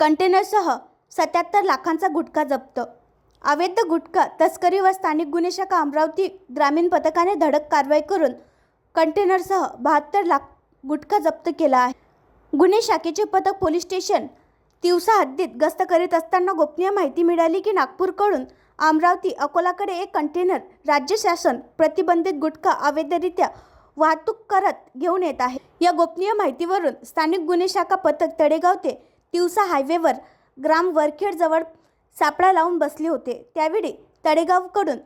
कंटेनरसह सत्याहत्तर लाखांचा गुटखा जप्त. अवैध गुटखा तस्करी व स्थानिक गुन्हे शाखा अमरावती ग्रामीण पथकाने धडक कारवाई करून कंटेनरसह बहात्तर लाख गुटखा जप्त केला आहे. गुन्हे शाखेचे पथक पोलीस स्टेशन तिवसा हद्दीत गस्त करीत असताना गोपनीय माहिती मिळाली की नागपूरकडून अमरावती अकोलाकडे एक कंटेनर राज्य शासन प्रतिबंधित गुटखा अवैधरित्या वाहतूक करत घेऊन येत आहे. या गोपनीय माहितीवरून स्थानिक गुन्हे शाखा पथक तळेगाव ते तिवसा हायवेवर ग्राम वरखेडजवळ सापळा लावून बसले होते. त्यावेळी तळेगावकडून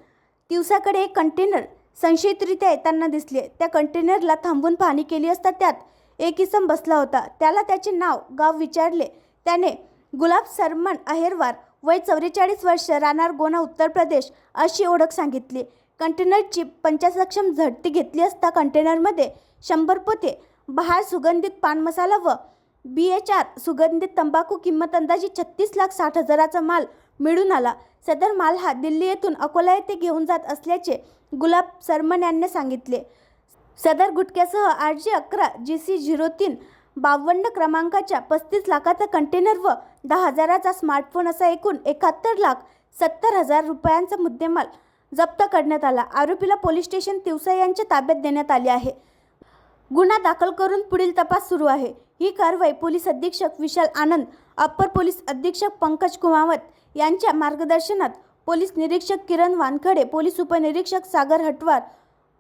तिवसाकडे एक कंटेनर संशयितरित्या येताना दिसले. त्या कंटेनरला थांबवून पाहणी केली असता त्यात एक इसम बसला होता. त्याला त्याचे नाव गाव विचारले. त्याने गुलाब सरमन अहेरवार वय चौवेचाळीस वर्ष राहणार गोना उत्तर प्रदेश अशी ओळख सांगितली. कंटेनरची पंचसक्षम झडती घेतली असता कंटेनरमध्ये शंभर पोते बहार सुगंधित पान मसाला व बी एच आर सुगंधित तंबाखू किंमत अंदाजे छत्तीस लाख साठ हजाराचा माल मिळून आला. सदर माल हा दिल्ली येथून अकोला येथे घेऊन जात असल्याचे गुलाब सरमन यांनी सांगितले. सदर गुटख्यासह आर जे अकरा जी सी झिरो तीन बावन्न क्रमांकाच्या पस्तीस लाखाचा कंटेनर व दहा हजाराचा स्मार्टफोन असा एकूण एकाहत्तर लाख सत्तर हजार रुपयांचा मुद्देमाल जप्त करण्यात आला. आरोपीला पोलीस स्टेशन तिवसा यांच्या ताब्यात देण्यात आले आहे. गुन्हा दाखल करून पुढील तपास सुरू आहे. ही कारवाई पोलीस अधीक्षक विशाल आनंद अप्पर पोलीस अधीक्षक पंकज कुमावत यांच्या मार्गदर्शनात पोलीस निरीक्षक किरण वानखडे पोलीस उपनिरीक्षक सागर हटवार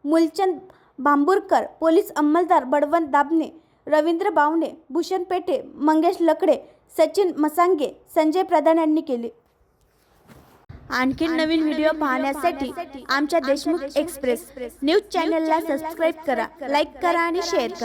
मुलचंद बांबुरकर पोलीस अंमलदार बळवंत दाबणे रवींद्र बावणे भूषण पेठे मंगेश लकडे सचिन मसांगे संजय प्रधान यांनी केले. आणखी नवीन व्हिडिओ पाहण्यासाठी आमच्या देशमुख एक्सप्रेस. न्यूज चॅनलला सबस्क्राईब करा लाईक करा आणि शेअर करा.